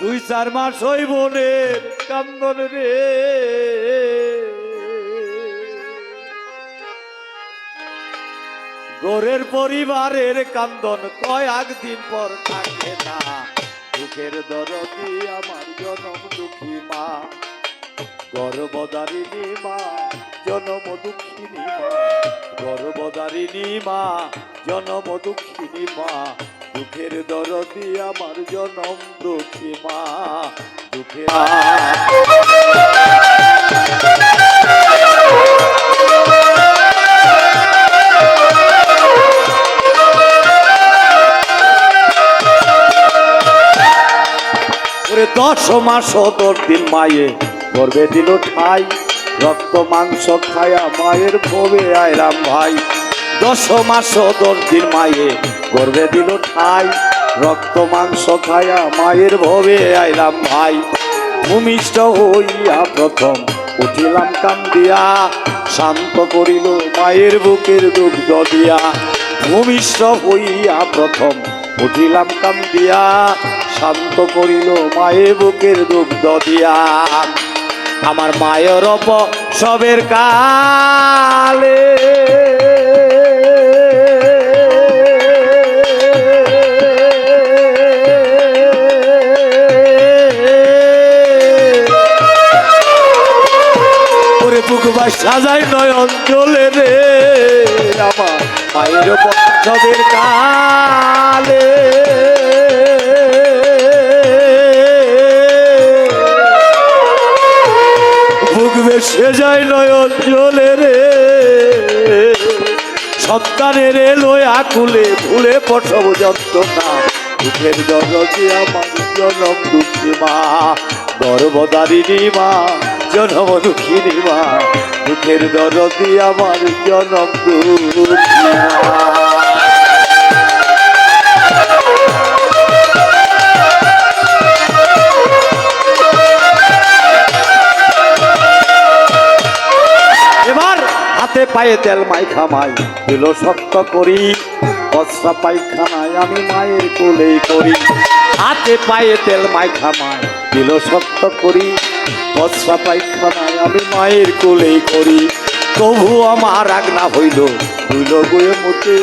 দুই চার মাস হই বোনের কান্দন রে। গোরের পরিবারের কান্দন কয়েক দিন পর থাকে না। দুঃখের দরদি আমার জনম দুঃখী মা। গর্বদারিণী মা, জনম দুঃখিনী মা। গর্বদারিণী মা, জনম দুঃখিনী মা। দুঃখের দরদি আমার জনম দুঃখী মা দুঃখের দশ মাস দশ দিন মায়ে গর্বে দিল ঠাই, রক্ত মাংস খায়া মায়ের ভবে আয়রাম ভাই। দশ মাস দিন মায়ে গর্বে দিল ঠাই, রক্ত, মাংস খায়া মায়ের ভবে আইলাম ভাই। ভূমিষ্ঠ হইয়া প্রথম উঠিলাম কান্দিয়া, শান্ত করিল মায়ের বুকের দুগ্ধ দিয়া। ভূমিষ্ঠ হইয়া প্রথম উঠিলাম কান্দিয়া, শান্ত করিল মায়ের বুকের দুগ্ধ দিয়া। আমার মায়ের অপ সবের কালে মায়ের সবের কালে। বুক বেসে যায় নয়ন জলে রে। সন্তানের এলো আকুলে, ভুলে প্রসব যন্ত্রণা। দুঃখের দরজে আমার জনম দুঃখী মা গর্ভদারিণী মা, জনম দুঃখিনী মা। দুঃখের দরদি আমার জনম এবার হাতে পায়ে তেল মাই খামাই দিল শক্ত করি, বস্তা পায়খানায় আমি মায়ের কোলেই করি। হাতে পায়ে তেল মাই খামাই দিল শক্ত করি বস্তা পায়খানায় আমি মায়ের কোলেই করি। তবু আমার রাগ না হইল হইল বয়ে মতে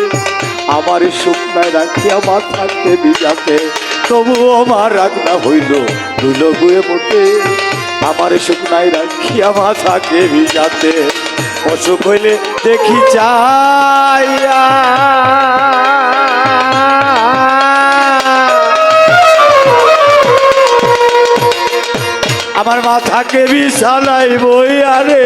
আমার শুকনায় রাখি আমার থাকতে বিজাতে তবু আমার রাগ না হইল হইল বয়ে মতে আমার শুকনায় রাখি আমার থাকে ভিজাতে। অসুখ হইলে দেখি চাইয়া। আমার মাথাকে বিছালাই বইয়া রে।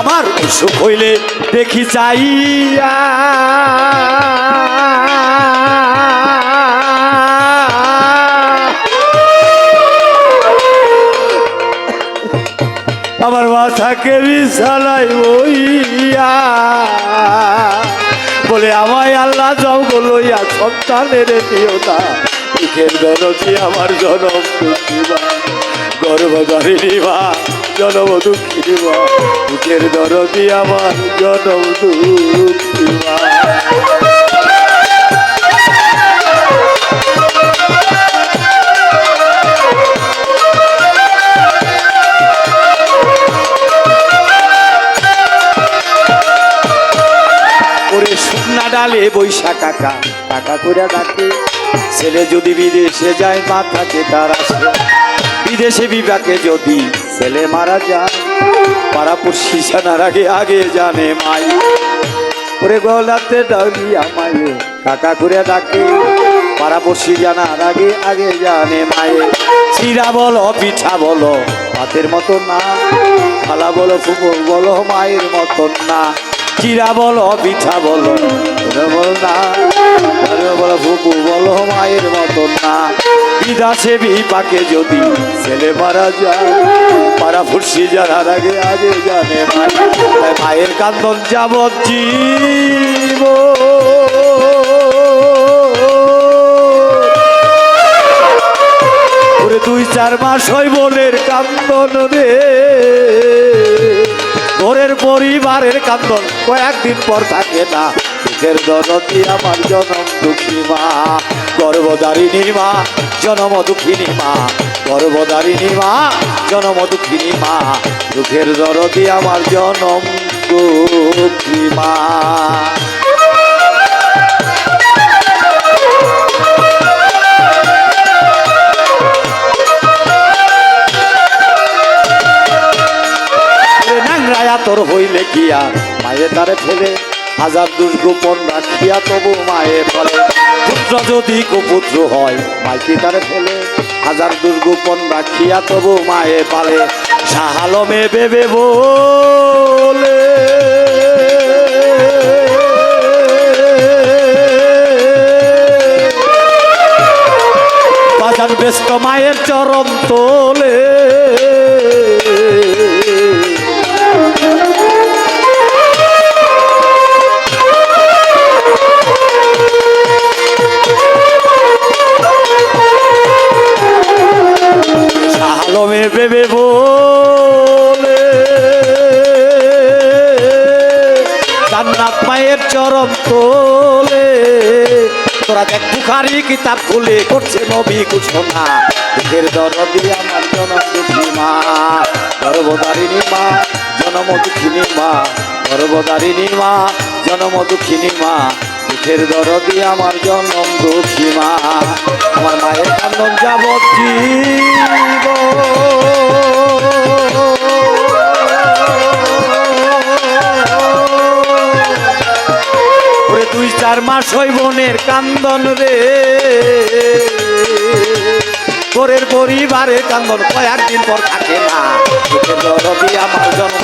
আমার অসুখ হইলে দেখি চাইয়া আমার মাথাকে বিছালাই বইয়া বলে, আমায় আল্লাহ যাও লইয়া সন্তানের দিও না দুঃখের দরদি আমার জনম দুঃখিবা গর্ভধারিণী মা, জনম দুঃখিনী মা, দুঃখের দরদি আমার জনম দুঃখিবা শুকনা ডালে বৈশা কাকা কাকা করে ডাকে। ছেলে যদি বিদেশে যায় মা থাকে তার আসে বিদেশে বিপাকে যদি ছেলে মারা যায় পাড়াপড়শি জানার আগে আগে জানে মাই। ওরে গলাতে ডালি আমায়, কাকা করে ডাকে। পাড়াপড়শি জানার আগে আগে জানে মায়ে চিরা বলো, পিঠা বলো ভাতের মতো না। খালা বলো ফুপুর বলো, মায়ের মতন না। চিরা বলো পিঠা বলো বল না। বলো, ফুপু বলো, মায়ের মতন না। বিদাসে বিপাকে যদি ছেলে মারা যায়, পাড়া ফুর্সি জানার আগে আগে জানে মায়ের কান্দন যাবত জীব। দুই চার মাস ওই বোনের কান্দন রে। পরিবারের কান্দন কয়েকদিন পর থাকে না। দুঃখের দরদি আমার জনম দুঃখী মা গর্ভদারিণী মা, জনম দুঃখিনী মা গর্ভদারিণী মা, জনম দুঃখিনী মা, দুঃখের দরদি আমার জনম দুঃখী মা। ন্যাংরায়া তোর হইলে গিয়া, মায়ে তারে ফেলে, হাজার দুষ্গোপন রাখিয়া তবু মায়ে ফলে পুত্র যদি কুপুত্র হয়, মাইকে তারে ফেলে, হাজার দুর্গোপন রাখিয়া তবু মায়ে পালে। সাহালমে বেবে বলে, বাজার ব্যস্ত মায়ের চরম তোলে। আলমে বেবে বলে। জান্নাত মায়ের চরম তোলে। তোরা দেখ বুখারি কিতাব খুলে করছে নবী ঘোষণা। দুঃখের দরদি আমার জনম দুঃখী মা। গর্ভধারিণী মা, জনম দুঃখিনী মা। গর্ভধারিণী মা, জনম দুঃখিনী মা। দুঃখের দরদি আমার জনম দুঃখী মা। আমার মায়ের কান্দন যাবত চার মাস ওই বোনের কান্দন রে। তোরের পরিবারের কান্দন কয়েকদিন পর থাকে না। দরদি, আমার জন্ম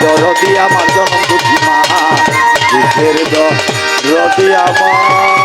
দরদি, আমার জন্ম দুঃখী মা। দুঃখের দরদি আমার।